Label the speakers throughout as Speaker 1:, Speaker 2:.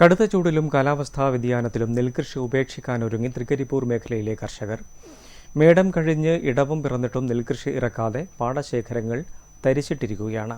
Speaker 1: കടുത്ത ചൂടിലും കാലാവസ്ഥാ വ്യതിയാനത്തിലും നെൽകൃഷി ഉപേക്ഷിക്കാനൊരുങ്ങി തൃക്കരിപ്പൂർ മേഖലയിലെ കർഷകർ. മേടം കഴിഞ്ഞ് ഇടവും പിറന്നിട്ടും നെൽകൃഷി ഇറക്കാതെ പാടശേഖരങ്ങൾ തരിച്ചിട്ടിരിക്കുകയാണ്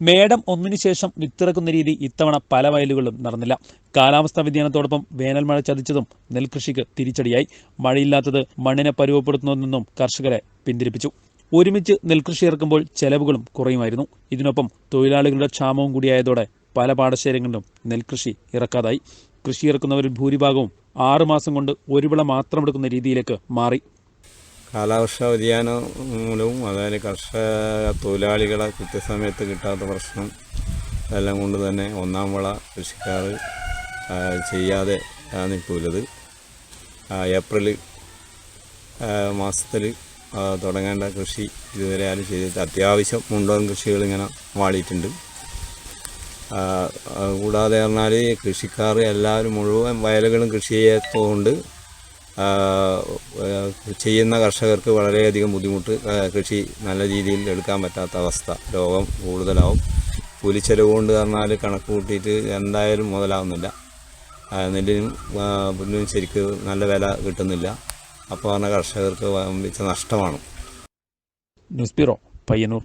Speaker 2: മേടം ഒന്നിനു ശേഷം വിത്തിറക്കുന്ന രീതി ഇത്തവണ പല വയലുകളിലും നടന്നില്ല. കാലാവസ്ഥാ വ്യതിയാനത്തോടൊപ്പം വേനൽ മഴ ചതിച്ചതും നെൽകൃഷിക്ക് തിരിച്ചടിയായി. മഴയില്ലാത്തത് മണ്ണിനെ പരുവപ്പെടുത്തുന്നതെന്നും കർഷകരെ പിന്തിരിപ്പിച്ചു. ഒരുമിച്ച് നെൽകൃഷി ഇറക്കുമ്പോൾ ചെലവുകളും കുറയുമായിരുന്നു. ഇതിനൊപ്പം തൊഴിലാളികളുടെ ക്ഷാമവും കൂടിയായതോടെ പല പാടശേഖരങ്ങളിലും നെൽകൃഷി ഇറക്കാതായി. കൃഷി ഇറക്കുന്നവരിൽ ഭൂരിഭാഗവും ആറുമാസം കൊണ്ട് ഒരു വിള മാത്രം എടുക്കുന്ന രീതിയിലേക്ക് മാറി.
Speaker 3: കാലാവസ്ഥാ വ്യതിയാനം മൂലവും അതായത് കർഷക തൊഴിലാളികളെ കൃത്യസമയത്ത് കിട്ടാത്ത പ്രശ്നം എല്ലാം കൊണ്ട് തന്നെ ഒന്നാം വിള കൃഷിക്കാർ ചെയ്യാതെ ആ, ഏപ്രിൽ മാസത്തിൽ തുടങ്ങേണ്ട കൃഷി ഇതുവരെ ആരും ചെയ്തിട്ട് അത്യാവശ്യം മുണ്ടോൻ കൃഷികൾ ഇങ്ങനെ വാളിയിട്ടുണ്ട് കൂടാതെ പറഞ്ഞാൽ കൃഷിക്കാർ എല്ലാവരും മുഴുവൻ വയലുകളും കൃഷി ചെയ്യാത്തതുകൊണ്ട് ചെയ്യുന്ന കർഷകർക്ക് വളരെയധികം ബുദ്ധിമുട്ട് കൃഷി നല്ല രീതിയിൽ എടുക്കാൻ പറ്റാത്ത അവസ്ഥ രോഗം കൂടുതലാവും. കൂലിച്ചെലവ് കൊണ്ട് പറഞ്ഞാൽ കണക്ക് കൂട്ടിയിട്ട് എന്തായാലും മുതലാവുന്നില്ല. നെല്ലിനും പുല്ലിനും ശരിക്ക് നല്ല വില കിട്ടുന്നില്ല. അപ്പോൾ പറഞ്ഞ കർഷകർക്ക് വമ്പിച്ച നഷ്ടമാണ്.
Speaker 2: News bureau Payyanur.